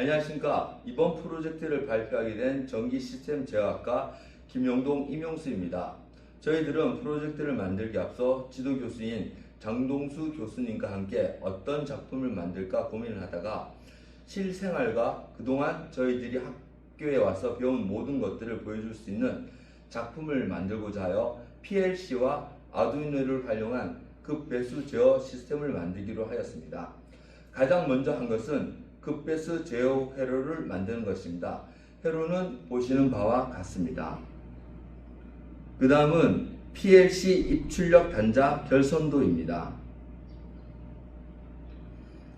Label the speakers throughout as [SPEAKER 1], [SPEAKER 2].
[SPEAKER 1] 안녕하십니까. 이번 프로젝트를 발표하게 된 전기시스템 제어학과 김용동 임용수입니다. 저희들은 프로젝트를 만들기 앞서 지도 교수인 장동수 교수님과 함께 어떤 작품을 만들까 고민을 하다가 실생활과 그동안 저희들이 학교에 와서 배운 모든 것들을 보여줄 수 있는 작품을 만들고자 하여 PLC와 아두이노를 활용한 급배수 제어 시스템을 만들기로 하였습니다. 가장 먼저 한 것은 급배수 제어 회로를 만드는 것입니다. 회로는 보시는 바와 같습니다. 그 다음은 PLC 입출력 단자 결선도입니다.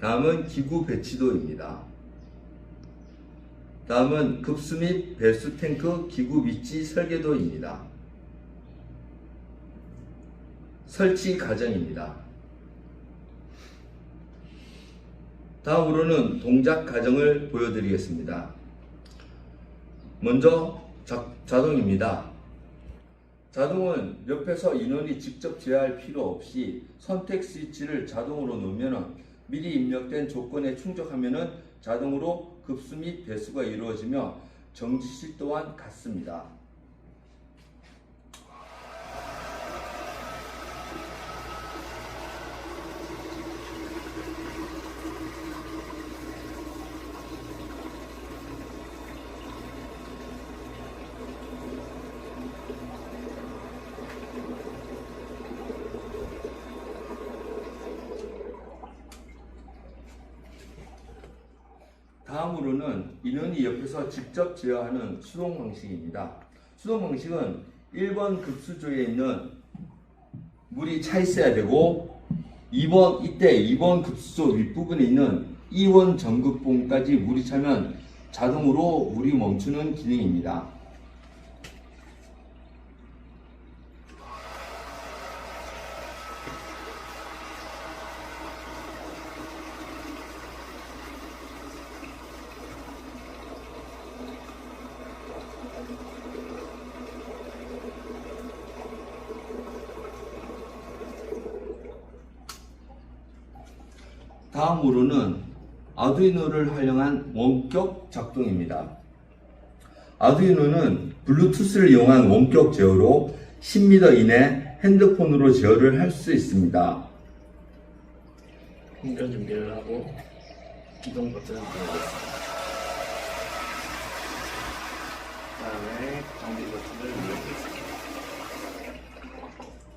[SPEAKER 1] 다음은 기구 배치도입니다. 다음은 급수 및 배수 탱크 기구 위치 설계도입니다. 설치 과정입니다. 다음으로는 동작 과정을 보여드리겠습니다. 먼저 자, 자동입니다. 자동은 옆에서 인원이 직접 제어할 필요 없이 선택 스위치를 자동으로 놓으면 미리 입력된 조건에 충족하면 자동으로 급수 및 배수가 이루어지며 정지시 또한 같습니다. 다음으로는 인원이 옆에서 직접 제어하는 수동 방식입니다. 수동 방식은 1번 급수조에 있는 물이 차 있어야 되고 2번 이때 2번 급수조 윗부분에 있는 이원 전극봉까지 물이 차면 자동으로 물이 멈추는 기능입니다. 다음으로는 아두이노를 활용한 원격 작동입니다. 아두이노는 블루투스를 이용한 원격 제어로 10m 이내 핸드폰으로 제어를 할 수 있습니다.
[SPEAKER 2] 충전 준비를 하고 이동 버튼을 누르겠습니다. 그다음에 정비 버튼을 누르겠습니다.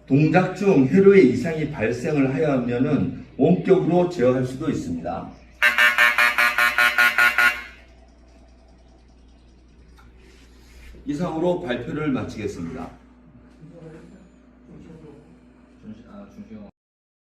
[SPEAKER 1] 동작 중 회로의 이상이 발생을 하여하면은 원격으로 제어할 수도 있습니다. 이상으로 발표를 마치겠습니다.
[SPEAKER 2] 중, 아,